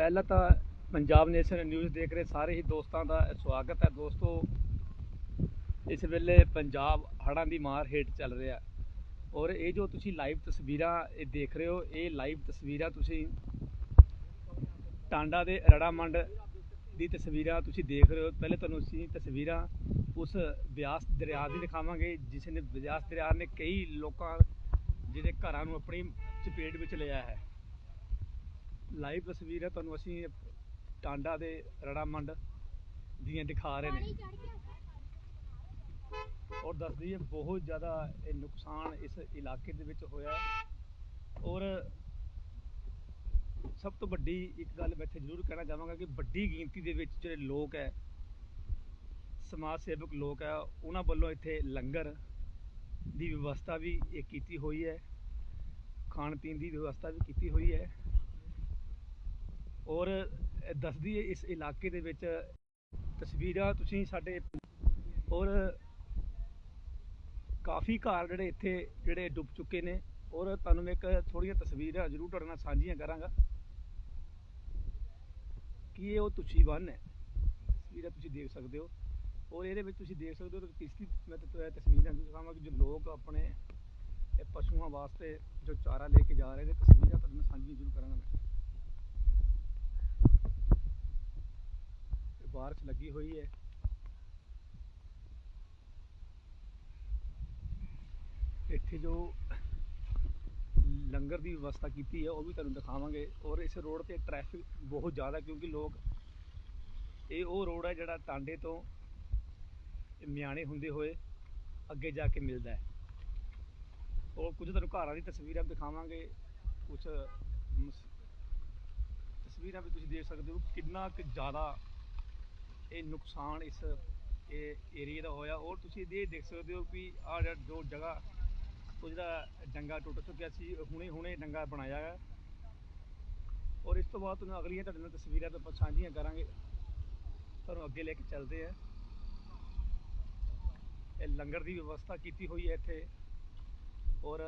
ਪਹਿਲਾਂ ਤਾਂ Punjab nation news ਦੇਖ ਰਹੇ ਸਾਰੇ ਹੀ ਦੋਸਤਾਂ ਦਾ ਸਵਾਗਤ ਹੈ। ਦੋਸਤੋ, ਇਸ ਵੇਲੇ ਪੰਜਾਬ ਹੜ੍ਹਾਂ ਦੀ ਮਾਰ ਹੇਠ ਚੱਲ ਰਿਹਾ ਔਰ ਇਹ ਜੋ ਤੁਸੀਂ ਲਾਈਵ ਤਸਵੀਰਾਂ ਇਹ ਦੇਖ ਰਹੇ ਹੋ, ਇਹ ਲਾਈਵ ਤਸਵੀਰਾਂ ਤੁਸੀਂ ਟਾਂਡਾ ਦੇ ਰੜਾ ਮੰਡ ਦੀ ਤਸਵੀਰਾਂ ਤੁਸੀਂ ਦੇਖ ਰਹੇ ਹੋ। ਪਹਿਲੇ ਤੁਹਾਨੂੰ ਅਸੀਂ ਤਸਵੀਰਾਂ ਉਸ ਬਿਆਸ ਦਰਿਆ ਦੀ ਦਿਖਾਵਾਂਗੇ, ਜਿਸ ਨੇ ਬਿਆਸ ਦਰਿਆ ਨੇ ਕਈ ਲੋਕਾਂ, ਜਿਹੜੇ ਘਰਾਂ ਨੂੰ ਆਪਣੀ ਚਪੇਟ ਵਿੱਚ ਲਿਆ ਹੈ। ਲਾਈਵ ਤਸਵੀਰਾਂ ਤੁਹਾਨੂੰ ਅਸੀਂ ਟਾਂਡਾ ਦੇ ਰੜਾ ਮੰਡ ਦੀਆਂ ਦਿਖਾ ਰਹੇ ਨੇ। ਔਰ ਦੱਸਦੀ ਹੈ ਬਹੁਤ ਜ਼ਿਆਦਾ ਇਹ ਨੁਕਸਾਨ ਇਸ ਇਲਾਕੇ ਦੇ ਵਿੱਚ ਹੋਇਆ ਔਰ ਸਭ ਤੋਂ ਵੱਡੀ ਇੱਕ ਗੱਲ ਮੈਂ ਇੱਥੇ ਜ਼ਰੂਰ ਕਹਿਣਾ ਚਾਹਾਂਗਾ ਕਿ ਵੱਡੀ ਗਿਣਤੀ ਦੇ ਵਿੱਚ ਜਿਹੜੇ ਲੋਕ ਹੈ, ਸਮਾਜ ਸੇਵਕ ਲੋਕ ਹੈ, ਉਹਨਾਂ ਵੱਲੋਂ ਇੱਥੇ ਲੰਗਰ ਦੀ ਵਿਵਸਥਾ ਵੀ ਇਹ ਕੀਤੀ ਹੋਈ ਹੈ। ਖਾਣ ਪੀਣ ਦੀ ਵਿਵਸਥਾ ਵੀ ਕੀਤੀ ਹੋਈ ਹੈ। ਔਰ ਦੱਸਦੀ ਹੈ ਇਸ ਇਲਾਕੇ ਦੇ ਵਿੱਚ ਤਸਵੀਰਾਂ ਤੁਸੀਂ ਸਾਡੇ ਔਰ ਕਾਫੀ ਘਰ ਜਿਹੜੇ ਇੱਥੇ ਜਿਹੜੇ ਡੁੱਬ ਚੁੱਕੇ ਨੇ ਔਰ ਤੁਹਾਨੂੰ ਮੈਂ ਇੱਕ ਥੋੜੀਆਂ ਤਸਵੀਰਾਂ ਜ਼ਰੂਰ ਤੁਹਾਡੇ ਨਾਲ ਸਾਂਝੀਆਂ ਕਰਾਂਗਾ। ਕਿ ਇਹ ਉਹ ਤੁਛੀ ਬੰਨ ਹੈ? ਤਸਵੀਰਾਂ ਤੁਸੀਂ ਦੇਖ ਸਕਦੇ ਹੋ। ਔਰ ਇਹਦੇ ਵਿੱਚ ਤੁਸੀਂ ਦੇਖ ਸਕਦੇ ਹੋ ਕਿ ਕਿਸ ਦੀ ਮੈਂ ਤਸਵੀਰਾਂ ਦਿਖਾਵਾਂ ਕਿ ਜੋ ਲੋਕ ਆਪਣੇ ਇਹ ਪਸ਼ੂਆਂ ਵਾਸਤੇ ਜੋ ਚਾਰਾ ਲੈ ਕੇ ਜਾ ਰਹੇ ਨੇ, ਤਸਵੀਰਾਂ ਤੁਹਾਨੂੰ ਮੈਂ ਸਾਂਝੀਆਂ ਜ਼ਰੂਰ ਕਰਾਂਗਾ ਮੈਂ। ਇਹ ਲੱਗੀ ਹੋਈ ਹੈ। ਇੱਥੇ ਜੋ ਲੰਗਰ ਦੀ ਵਿਵਸਥਾ ਕੀਤੀ ਹੈ, ਉਹ ਵੀ ਤੁਹਾਨੂੰ ਦਿਖਾਵਾਂਗੇ। ਔਰ ਇਸ ਰੋਡ ਤੇ ਟ੍ਰੈਫਿਕ ਬਹੁਤ ਜ਼ਿਆਦਾ ਕਿਉਂਕਿ ਲੋਕ ਇਹ ਉਹ ਰੋਡ ਹੈ ਜਿਹੜਾ ਟਾਂਡੇ ਤੋਂ ਮਿਆਣੇ ਹੁੰਦੇ ਹੋਏ ਅੱਗੇ ਜਾ ਕੇ ਮਿਲਦਾ ਹੈ। ਔਰ ਕੁਝ ਤੁਹਾਨੂੰ ਘਰਾਂ ਦੀ ਤਸਵੀਰਾਂ ਵੀ ਦਿਖਾਵਾਂਗੇ। ਕੁਝ ਤਸਵੀਰਾਂ ਵੀ ਤੁਸੀਂ ਦੇਖ ਸਕਦੇ ਹੋ। ਕਿੰਨਾ ਕੁ ਜ਼ਿਆਦਾ ਇਹ ਨੁਕਸਾਨ ਇਸ, ਇਹ ਏਰੀਆ ਦਾ ਹੋਇਆ। ਔਰ ਤੁਸੀਂ ਇਹ ਦੇਖ ਸਕਦੇ ਹੋ ਕਿ ਆਹ ਜਿਹੜਾ ਜੋ ਜਗ੍ਹਾ, ਉਹ ਜਿਹੜਾ ਡੰਗਾ ਟੁੱਟ ਚੁੱਕਿਆ ਸੀ ਹੁਣੇ ਹੁਣੇ ਡੰਗਾ ਬਣਾਇਆ ਹੈ ਔਰ ਇਸ ਤੋਂ ਬਾਅਦ ਤੁਹਾਨੂੰ ਅਗਲੀਆਂ ਤੁਹਾਡੇ ਨਾਲ ਤਸਵੀਰਾਂ ਤੋਂ ਸਾਂਝੀਆਂ ਕਰਾਂਗੇ। ਤੁਹਾਨੂੰ ਅੱਗੇ ਲੈ ਕੇ ਚੱਲਦੇ ਆ ਇਹ ਲੰਗਰ ਦੀ ਵਿਵਸਥਾ ਕੀਤੀ ਹੋਈ ਹੈ ਇੱਥੇ। ਔਰ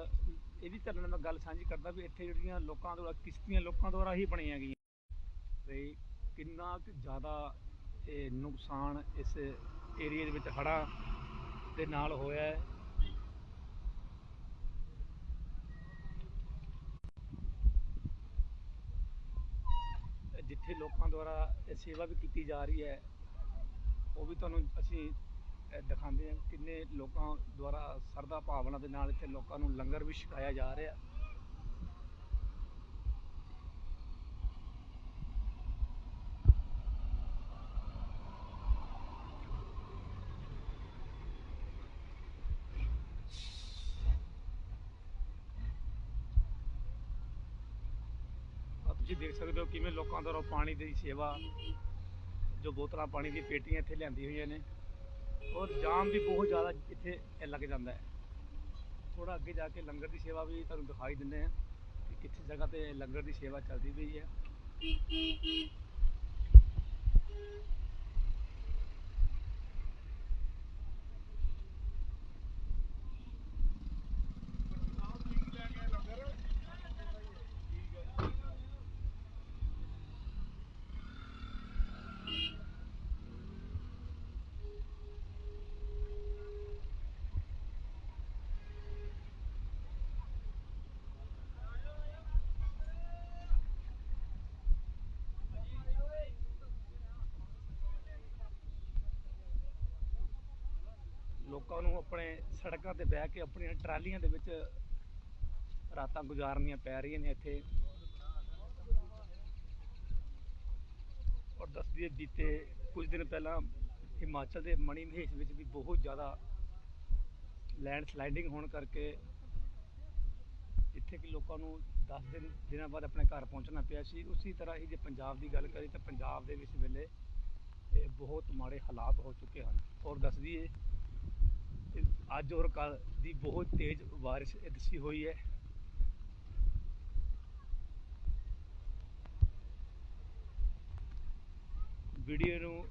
ਇਹ ਵੀ ਤੁਹਾਡੇ ਨਾਲ ਮੈਂ ਗੱਲ ਸਾਂਝੀ ਕਰਦਾ ਵੀ ਇੱਥੇ ਜਿਹੜੀਆਂ ਲੋਕਾਂ ਦੁਆਰਾ, ਕਿਸ਼ਤੀਆਂ ਲੋਕਾਂ ਦੁਆਰਾ ਹੀ ਬਣੀਆਂ ਗਈਆਂ। ਤੇ ਕਿੰਨਾ ਕੁ ਜ਼ਿਆਦਾ ਇਹ ਨੁਕਸਾਨ ਇਸ ਏਰੀਆ ਦੇ ਵਿੱਚ ਹੜ੍ਹਾਂ ਦੇ ਨਾਲ ਹੋਇਆ ਹੈ। ਜਿੱਥੇ ਲੋਕਾਂ ਦੁਆਰਾ ਇਹ ਸੇਵਾ ਵੀ ਕੀਤੀ ਜਾ ਰਹੀ ਹੈ, ਉਹ ਵੀ ਤੁਹਾਨੂੰ ਅਸੀਂ ਦਿਖਾਉਂਦੇ ਹਾਂ ਕਿੰਨੇ ਲੋਕਾਂ ਦੁਆਰਾ ਸਰਦਾ ਭਾਵਨਾ ਦੇ ਨਾਲ ਇੱਥੇ ਲੋਕਾਂ ਨੂੰ ਲੰਗਰ ਵੀ ਛਕਾਇਆ ਜਾ ਰਿਹਾ। ਤੁਸੀਂ ਦੇਖ ਸਕਦੇ ਹੋ ਕਿਵੇਂ ਲੋਕਾਂ ਦੁਆਰਾ ਪਾਣੀ ਦੀ ਸੇਵਾ, ਜੋ ਬੋਤਲਾਂ ਪਾਣੀ ਦੀ ਪੇਟੀਆਂ ਇੱਥੇ ਲਿਆਂਦੀ ਹੋਈਆਂ ਨੇ। ਔਰ ਜਾਮ ਵੀ ਬਹੁਤ ਜ਼ਿਆਦਾ ਇੱਥੇ ਲੱਗ ਜਾਂਦਾ ਹੈ। ਥੋੜਾ ਅੱਗੇ ਜਾ ਕੇ ਲੰਗਰ ਦੀ ਸੇਵਾ ਵੀ ਤੁਹਾਨੂੰ ਦਿਖਾਈ ਦਿੰਦੇ ਆ ਕਿ ਕਿੱਥੇ ਜਗ੍ਹਾ ਤੇ ਲੰਗਰ ਦੀ ਸੇਵਾ ਚੱਲਦੀ ਪਈ ਹੈ। ਲੋਕਾਂ ਨੂੰ ਆਪਣੇ ਸੜਕਾਂ ਤੇ ਬਹਿ ਕੇ ਆਪਣੀਆਂ ਟਰਾਲੀਆਂ ਦੇ ਵਿੱਚ ਰਾਤਾਂ ਗੁਜ਼ਾਰਨੀਆਂ ਪੈ ਰਹੀਆਂ ਨੇ ਇੱਥੇ। ਔਰ ਦੱਸਦੀ ਬੀਤੇ ਕੁਝ ਦਿਨ ਪਹਿਲਾਂ ਹਿਮਾਚਲ ਦੇ ਮਣੀ ਮਹੇਸ਼ ਵਿੱਚ ਵੀ ਬਹੁਤ ਜ਼ਿਆਦਾ ਲੈਂਡ ਸਲਾਈਡਿੰਗ ਹੋਣ ਕਰਕੇ ਜਿੱਥੇ ਕਿ ਲੋਕਾਂ ਨੂੰ 10 ਦਿਨ, ਦਿਨਾਂ ਬਾਅਦ ਆਪਣੇ ਘਰ ਪਹੁੰਚਣਾ ਪਿਆ ਸੀ। ਉਸੇ ਤਰ੍ਹਾਂ ਹੀ ਜੇ ਪੰਜਾਬ ਦੀ ਗੱਲ ਕਰੀ ਤਾਂ ਪੰਜਾਬ ਦੇ ਵਿੱਚ ਵੇਲੇ ਇਹ ਬਹੁਤ ਮਾੜੇ ਹਾਲਾਤ ਹੋ ਚੁੱਕੇ ਹਨ। ਔਰ ਦੱਸਦੀ ਹੈ ਅੱਜ ਔਰ ਕੱਲ ਦੀ ਬਹੁਤ ਤੇਜ਼ ਬਾਰਿਸ਼ ਇੱਥੇ ਹੋਈ ਹੈ। ਵੀਡੀਓ ਨੂੰ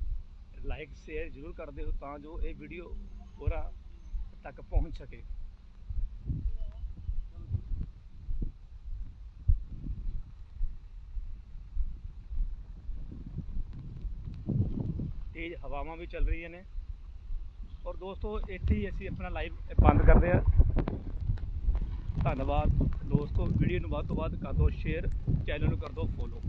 ਲਾਈਕ ਸ਼ੇਅਰ ਜ਼ਰੂਰ ਕਰਦੇ ਹੋ ਤਾਂ ਜੋ ਇਹ ਵੀਡੀਓ ਹੋਰਾਂ ਤੱਕ ਪਹੁੰਚ ਸਕੇ। ਤੇਜ਼ ਹਵਾਵਾਂ ਵੀ ਚੱਲ ਰਹੀਆਂ ਨੇ। ਔਰ ਦੋਸਤੋ, ਇੱਥੇ ਹੀ ਅਸੀਂ ਆਪਣਾ ਲਾਈਵ ਬੰਦ ਕਰਦੇ ਹਾਂ। ਧੰਨਵਾਦ। ਦੋਸਤੋ ਵੀਡੀਓ ਨੂੰ ਵੱਧ ਤੋਂ ਵੱਧ ਕਰ ਦਿਓ ਸ਼ੇਅਰ ਚੈਨਲ ਨੂੰ ਕਰ ਦਿਓ ਫੋਲੋ